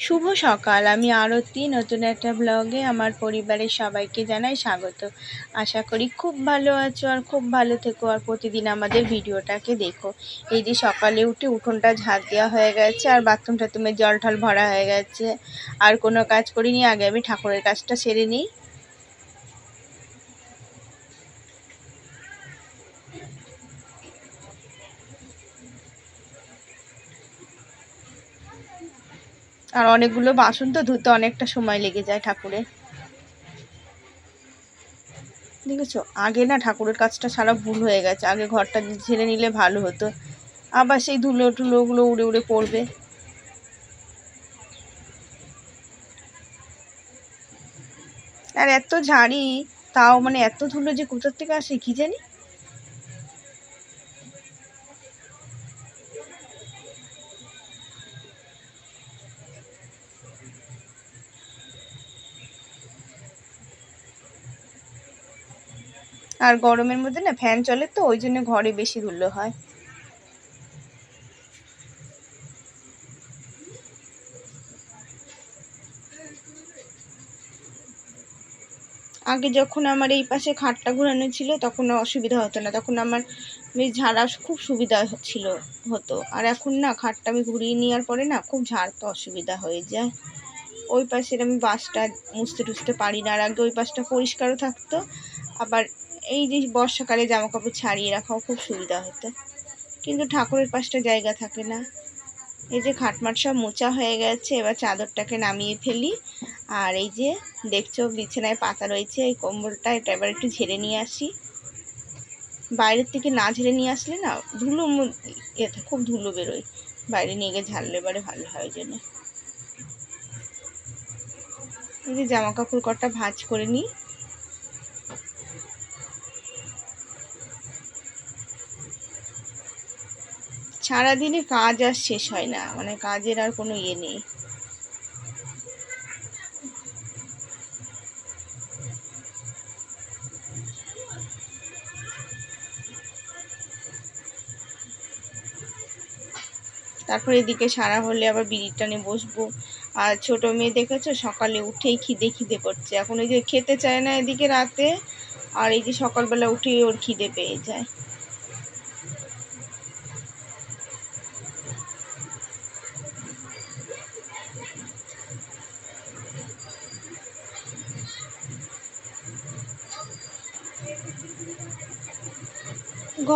শুভ সকাল। আমি আরতি, নতুন একটা ব্লগে আমার পরিবারের সবাইকে জানাই স্বাগত। আশা করি খুব ভালো আছো আর খুব ভালো থেকো আর প্রতিদিন আমাদের ভিডিওটাকে দেখো। এই যে সকালে উঠে উঠোনটা ঝাঁক দেওয়া হয়ে গেছে আর বাথরুমটা তুমি জল ঠল ভরা হয়ে গেছে। আর কোনো কাজ করিনি, আগে আমি ঠাকুরের কাজটা সেরে নিই। আর অনেকগুলো বাসন তো ধুতে অনেকটা সময় লেগে যায় ঠাকুরের। দেখেছ? আগে না ঠাকুরের কাজটা সারা ভুল হয়ে গেছে। আগে ঘরটা ঝেড়ে নিলে ভালো হতো। আবার সেই ধুলো টুলোগুলো উড়ে উড়ে পড়বে। আর এত ঝাড়ি, তাও মানে এত ধুলো যে কোথার থেকে আসে, কি জানি? আর গরমের মধ্যে না ফ্যান চলে তো, ওই জন্য ঘরে বেশি ধুলো হয়। আগে যখন আমার এই পাশে খাটটা ঘোরানো ছিল, তখন অসুবিধা হতো না। তখন আমার বেশ ঝাড়া খুব সুবিধা ছিল, হতো। আর এখন না খাটটা আমি ঘুরিয়ে নেওয়ার পরে না খুব ঝাড়তে অসুবিধা হয়ে যায়। ওই পাশের আমি বাসটা মুছতে টুছতে পারি না। আর আগে ওই পাশটা পরিষ্কারও থাকতো, আবার এই যে বর্ষাকালে জামা কাপড় ছাড়িয়ে রাখাও খুব সুবিধা হতো। কিন্তু ঠাকুরের পাশটা জায়গা থাকে না। এই যে খাটমাট সব মোচা হয়ে গেছে, এবার চাদরটাকে নামিয়ে ফেলি। আর এই যে দেখছ, বিছানায় পাতা রয়েছে, এই কম্বলটা এটা এবার একটু ঝেড়ে নিয়ে আসি। বাইরের থেকে না ঝেড়ে নিয়ে আসলে না, ধুলো ইয়েতে খুব ধুলো বেরোয়। বাইরে নিয়ে গিয়ে ঝাড়লে এবারে ভালো হয় জন্য এই যে জামা কাপড় কটা ভাজ করে নিই। সারাদিনে কাজ আর শেষ হয় না মানে কাজের আর কোনো ইয়ে নেই। তারপর এদিকে সারা হলে আবার বিড়ির টানে বসবো। আর ছোট মেয়ে দেখেছ, সকালে উঠেই খিদে খিদে করছে। এখন এই যে খেতে চায় না এদিকে রাতে, আর এই যে সকালবেলা উঠেই ওর খিদে পেয়ে যায়।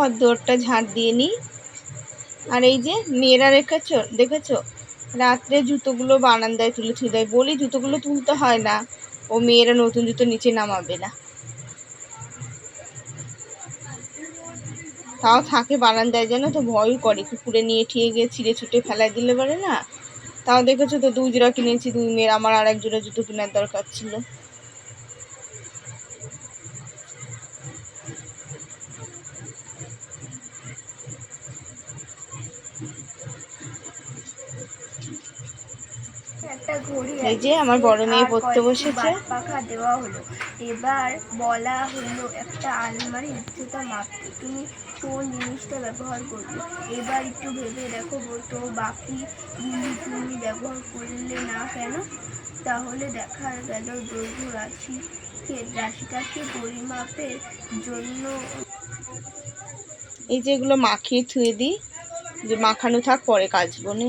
ঘর দৌড়টা ঝাঁট দিয়ে নিই। আর এই যে মেয়েরা রেখেছো, দেখেছ? রাত্রে জুতোগুলো বারান্দায় তুলে থুয়ে দেয়। বলি জুতোগুলো তুলতে হয় না, ও মেয়েরা নতুন জুতো নিচে নামাবে না। তাও থাকে বারান্দায় যেন তো? ভয়ও করে। কুকুরে নিয়ে ঠিয়ে গিয়ে ছিঁড়ে ছুটে ফেলায় দিলে পারে না? তাও দেখেছ তো? দুই জোড়া কিনেছি, দুই মেয়ের। আমার আর এক জোড়া জুতো কেনার দরকার ছিল। এই যে আমার বড় মেয়ে পড়তে বসেছে। পাখা দেওয়া হলো। এবার বলা হলো একটা আলমারি উচ্চতা মাপতে। তুমি কোন জিনিসটা ব্যবহার করবে? এবার একটু ভেবে দেখো তো বাকি তুমি ব্যবহার করলে না কেন? তাহলে দেখা গেল দৈর্ঘ্য রাশি রাশিটাকে পরিমাপের জন্য? এই যে এগুলো মাখিয়ে থুয়ে দিই। যে মাখানো থাক পরে কাচবো না।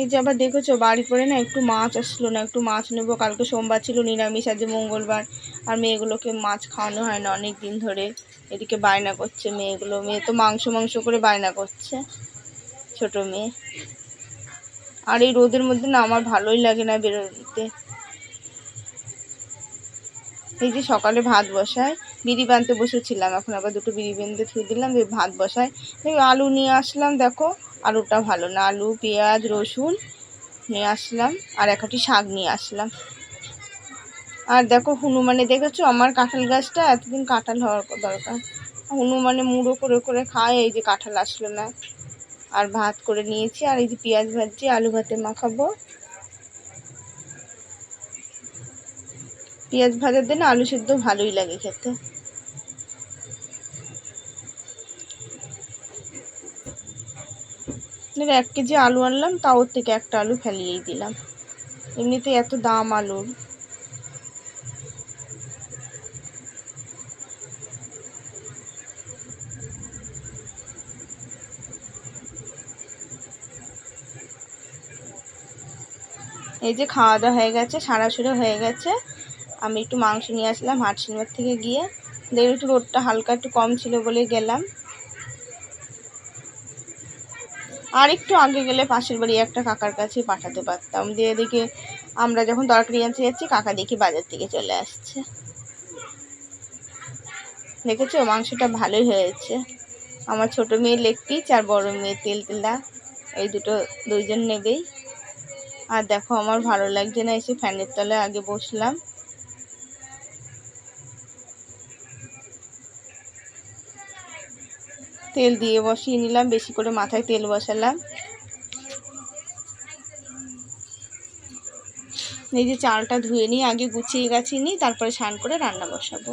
এই যে আবার দেখেছ, বাড়ি পরে না একটু মাছ আসলো না, একটু মাছ নেব। কালকে সোমবার ছিল, নিরামিষ আজ মঙ্গলবার। আর মেয়েগুলোকে মাছ খাওয়ানো হয় না অনেক দিন ধরে। এদিকে বায়না করছে মেয়েগুলো। মেয়ে তো মাংস মাংস করে বায়না করছে, ছোট মেয়ে। আর এই রোদের মধ্যে না আমার ভালোই লাগে না বেরোতে। এই যে সকালে ভাত বসায়, বিড়ি বানতে বসেছিলাম। এখন আবার দুটো বিড়ি বেঁধে থুয়ে দিলাম ভাত বসায়। আলু নিয়ে আসলাম, দেখো। আলুটা ভালো না। আলু, পেঁয়াজ, রসুন নিয়ে আসলাম আর একটি শাক নিয়ে আসলাম। আর দেখো হনুমানে দেখেছ? আমার কাঁঠাল গাছটা এতদিন কাঁঠাল হওয়ার দরকার। হনুমানে মুড়ো করে করে খায়, এই যে কাঁঠাল আসলো না। আর ভাত করে নিয়েছি, আর এই যে পেঁয়াজ ভাজছি, আলু ভাতে মাখাবো। পেঁয়াজ ভাজার দিন আলু সেদ্ধ ভালোই লাগে খেতে। এর এক কেজি আলু আনলাম, তাও থেকে একটা আলু ফেলিয়েই দিলাম। এমনিতে এত দাম আলুর। এই যে খাওয়া দাওয়া হয়ে গেছে, সারা সারাসুরে হয়ে গেছে। আমি একটু মাংস নিয়ে আসলাম হাট সিনেমার থেকে গিয়ে। দেখি একটু রোদটা হালকা একটু কম ছিল বলে গেলাম। আর একটু আগে গেলে পাশের বাড়ি একটা কাকার কাছে পাঠাতে পারতাম। দিয়ে এদিকে আমরা যখন তরকারি আনতে যাচ্ছি, কাকা দেখি বাজার থেকে চলে আসছে। দেখেছ? মাংসটা ভালোই হয়েছে। আমার ছোট মেয়ে লেগ পিস আর বড় মেয়ে তেল তেলা, এই দুটো দুইজন নেবেই। আর দেখো, আমার ভালো লাগছে না, এসে ফ্যানের তলায় আগে বসলাম। তেল দিয়ে বসিয়ে নিলাম, বেশি করে মাথায় তেল বসালাম। এই যে চালটা ধুয়ে নিই, আগে গুছিয়ে গাছিয়ে নিই, তারপরে স্নান করে রান্না বসাবো।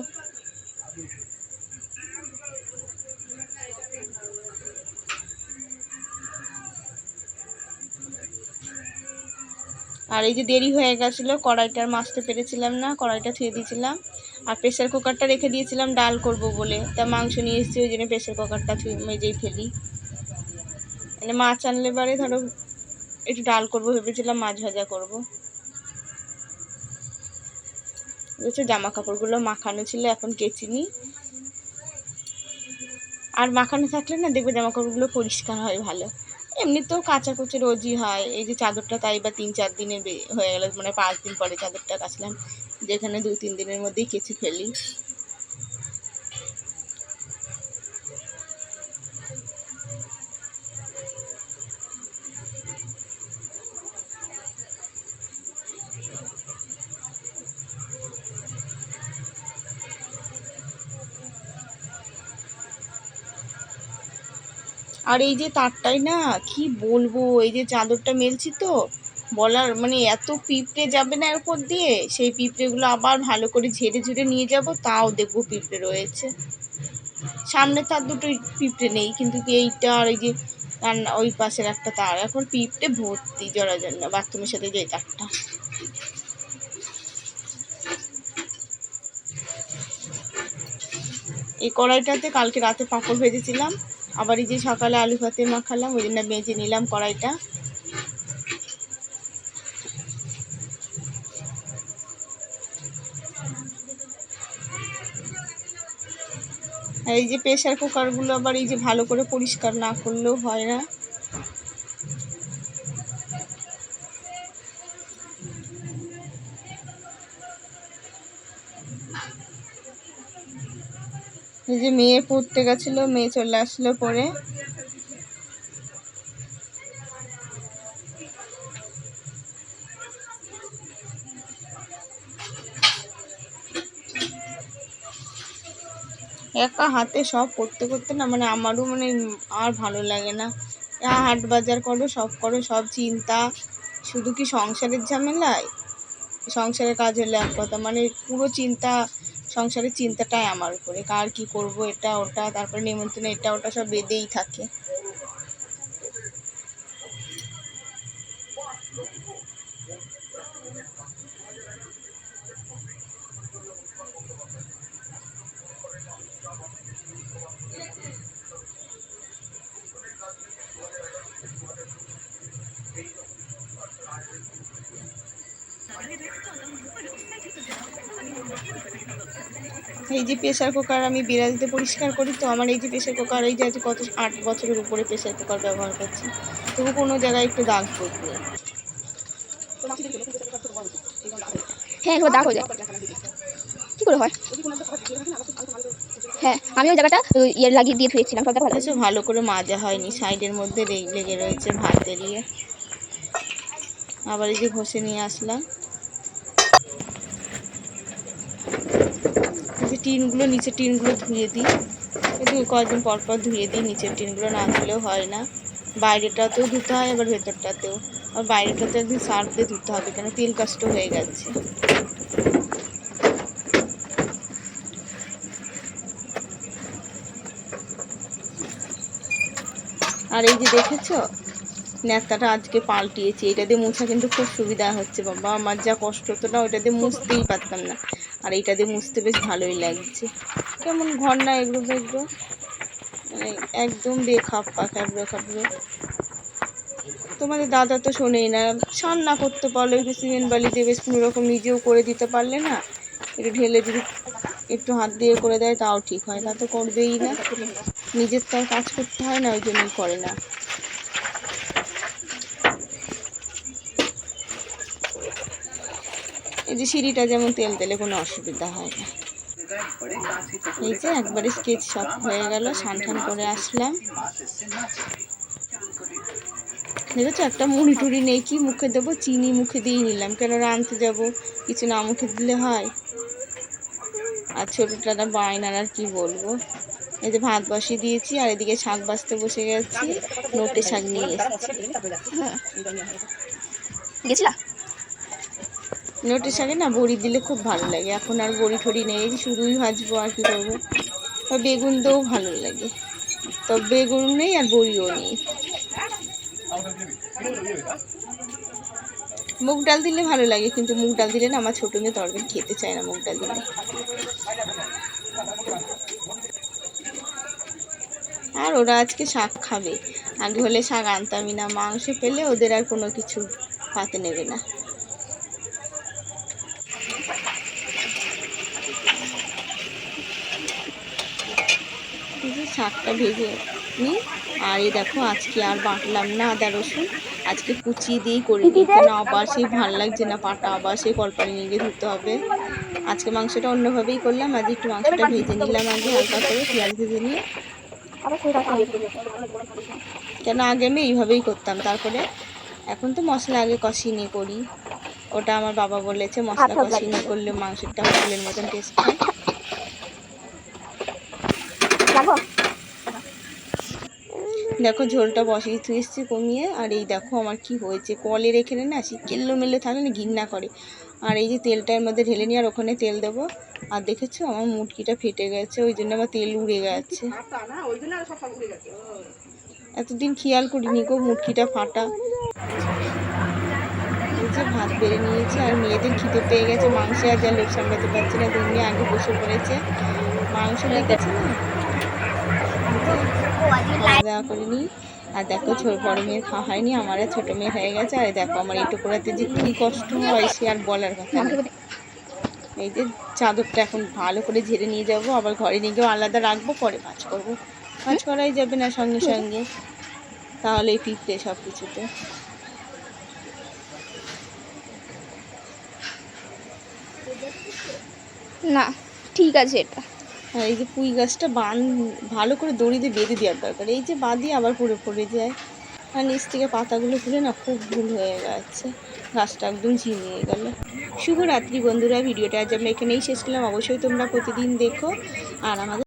আর এই যে দেরি হয়ে গেছিল কড়াইটার মাছতে পেরেছিলাম না, কড়াইটা থুয়ে দিয়েছিলাম। আর প্রেশার কুকারটা রেখে দিয়েছিলাম, ডাল করব বলে। তা মাংস নিয়ে এসেছি, ওই জন্য প্রেশার কুকারটা মেজেই ফেলি। মানে মাছ আনলে পরে ধরো, একটু ডাল করব ভেবেছিলাম, মাছ ভাজা করব। বুঝছ জামা কাপড়গুলো মাখানো ছিল, এখন কেচিনি। আর মাখানো থাকলে না দেখবে জামা কাপড়গুলো পরিষ্কার হয় ভালো। এমনিতেও কাঁচা কুচি রোজই হয়, এই যে চাদরটা তাই বা তিন চার দিনে বে- হয়ে গেল মানে পাঁচ দিন পরে চাদরটা কাচলাম। যেখানে দুই তিন দিনের মধ্যেই কেচে ফেলি। আর এই যে তারটাই না, কি বলব? এই যে চাদরটা মেলছি তো বলার মানে এত পিঁপড়ে যাবে না এর উপর দিয়ে, সেই পিঁপড়েগুলো আবার ভালো করে ঝেড়ে ঝুড়ে নিয়ে যাব, তাও দেখব পিঁপড়ে রয়েছে। সামনে তার দুটো পিঁপড়ে নেই, কিন্তু এইটা আর এই যে রান্না, ওই পাশের একটা তার। এখন পিঁপড়ে ভর্তি জড়ার জন্য, বাথরুমের সাথে যে তারটা। এই কড়াইটাতে কালকে রাতে পাঁপড় ভেজেছিলাম, আবার এই যে সকালে আলু ভাতে মাখালাম ওই জন্য বেঁচে নিলাম কড়াইটা। এই যে প্রেশার কুকারগুলো আবার এই যে ভালো করে পরিষ্কার না করলেও হয় না। এই যে মেয়ে পড়তে গেছিল, মেয়ে চলে আসলো পরে। একা হাতে সব করতে করতে না মানে আমারও মানে আর ভালো লাগে না। হাট বাজার করো, সব করো, সব চিন্তা। শুধু কি সংসারের ঝামেলায়? সংসারের কাজ হলে এক কথা মানে পুরো চিন্তা, সংসারের চিন্তাটাই আমার উপরে। কার কি করব, এটা, ওটা, তারপরে নেমন্তন্ন, এটা, ওটা সব বেঁধেই থাকে। এই যে প্রেশার কুকার আমি বিড়ালতে পরিষ্কার করি তো আমার এই যে প্রেশার কুকার এই যে আজ কত আট বছরের উপরে প্রেশার কুকার ব্যবহার করছি। তবু কোনো জায়গায় একটু দাগ পড়বে। হ্যাঁ এবার দাগ হয়ে যায়। কি করে হয়? হ্যাঁ আমি ওই জায়গাটা ইয়ে লাগিয়ে দিয়ে ধুয়েছিলাম সব ভালো। কিছু ভালো করে মাজা হয়নি সাইডের মধ্যে লেগে রয়েছে ভাত বেরিয়ে আবার এই যে ঘষে নিয়ে আসলাম এই যে টিনগুলো, নিচের টিনগুলো ধুয়ে দিই। কয়েকদিন পর পর ধুয়ে দিই, নিচের টিনগুলো না ধুলেও হয় না। বাইরেটাতেও ধুতে হয়, আবার ভেতরটাতেও। আর বাইরেটাতে একদিন সার্ফ দিয়ে ধুতে হবে, কেন তেল কষ্ট হয়ে গেছে। আর এই যে দেখেছ? নেতাটা আজকে পাল্টিয়েছি। এটা দিয়ে মোছা কিন্তু খুব সুবিধা হচ্ছে, বাবা। আমার যা কষ্ট হতো না, ওইটা দিয়ে মুছতেই পারতাম না। আর এটা দিয়ে মুছতে বেশ ভালোই লাগছে। কেমন ঘর না এগুলো এগুলো মানে একদম বেখাপ খাবড়ো খাবড়ো তোমাদের দাদা তো শোনেই না। স্নান না করতে পারলে একটু সিমেন্ট বালি দিয়ে বেশ কোনো রকম নিজেও করে দিতে পারলে না, একটু ঢেলে যদি একটু হাত দিয়ে করে দেয়, তাও ঠিক হয়। তা তো করবেই না। নিজের তো আর কাজ করতে হয় না, ওই জন্যই করে না। এই যে সিঁড়িটা যেমন তেল তেলে কোনো অসুবিধা হয় না। এই যে একবারে স্কেচ সব হয়ে গেল, স্নান টান করে আসলাম। দেখেছ, একটা মুড়ি টুড়ি নেই, কি মুখে দেবো? চিনি মুখে দিয়ে নিলাম। কেন রাঁধতে যাব? কিছু না মুখে দিলে হয়। আর ছোটোটা বায়নার, আর কি বলব? এই যে ভাত বসিয়ে দিয়েছি, আর এদিকে শাক বাছতে বসে গেছি। নোটে শাক নিয়ে এসেছি। গেছিলা? নোটে শাকে না, বড়ি দিলে খুব ভালো লাগে। এখন আর বড়ি ঠড়ি নেই শুধুই ভাজবো আর কি করব। বা বেগুন দিয়েও ভালো লাগে। তো বেগুন নেই আর বড়িও নেই। মুগ ডাল দিলে ভালো লাগে, কিন্তু মুগ ডাল দিলে না আমার ছোটো মেয়ে তরকারি খেতে চায় না মুগ ডাল দিলে। আর ওরা আজকে শাক খাবে। আগে হলে শাক আনতামই না, মাংস পেলে ওদের আর কোনো কিছু হাতে নেবে না এই যে শাকটা ভেজে নিই। আর এই দেখো আজকে আর বাটলাম না আদা রসুন। আজকে কুচি দিয়েই করে। নিই কেন আবার সেই ভালো লাগছে না পাটা আবার সেই কলপানি নিয়ে গিয়ে ধুতে হবে। আজকে মাংসটা অন্যভাবেই করলাম। আজ একটু মাংসটা ভেজে নিলাম আগে হালকা করে পেঁয়াজ ভেজে নিয়ে। কেন আগে আমি এইভাবেই করতাম তারপরে এখন তো মশলা আগে কষিয়ে নিয়ে করি। ওটা আমার বাবা বলেছে মশলা কষিয়ে নিয়ে করলে মাংসটা হোটেলের মতন টেস্ট হয়। দেখো ঝোলটা বসিয়ে এসেছি কমিয়ে, আর এই দেখো আমার কি হয়েছে। কলের এখানে না সে কেল্লো মেলে থাকলে না ঘিন্না করে। আর এই যে তেলটার মধ্যে ঢেলে নিয়ে আর ওখানে তেল দেবো। আর দেখেছ আমার মুটকিটা ফেটে গেছে, ওই জন্য আমার তেল উড়ে গেছে। এতদিন খেয়াল করিনি গো মুটকিটা ফাটা। ভাত বেড়ে নিয়েছে, আর মেয়েদের খিদে পেয়ে গেছে, মাংস আর যা লোক সামলাতে পারছে না দুনিয়া আগে বসে পড়েছে। মাংস লেগেছে না? খাওয়া দাওয়া করিনি। আর দেখো ছোট বড় মেয়ের খাওয়া হয়নি আমার ছোটো মেয়ে হয়ে গেছে। আর দেখো আমার এই টুকরাতে যে কী কষ্ট হয় সে আর বলার কথা। এই যে চাদরটা এখন ভালো করে ঝেড়ে নিয়ে যাব আবার ঘরে নিয়ে গিয়েও আলাদা রাখব পরে ভাজ করব। ভাজ করাই যাবে না সঙ্গে সঙ্গে। তাহলে পিঁপড়ে সব কিছুতে না ঠিক আছে এটা। এই যে পুঁই গাছটা বান, ভালো করে দড়ি দিয়ে বেঁধে দেওয়ার দরকার। এই যে বাঁধি আবার পড়ে পড়ে যায়। আর নিচ থেকে পাতাগুলো তুলে না খুব ভুল হয়ে গেছে। গাছটা একদম ঝিমিয়ে গেল। শুভরাত্রি বন্ধুরা, ভিডিওটা আজ আমরা এখানেই শেষ করলাম। অবশ্যই তোমরা প্রতিদিন দেখো। আর আমাদের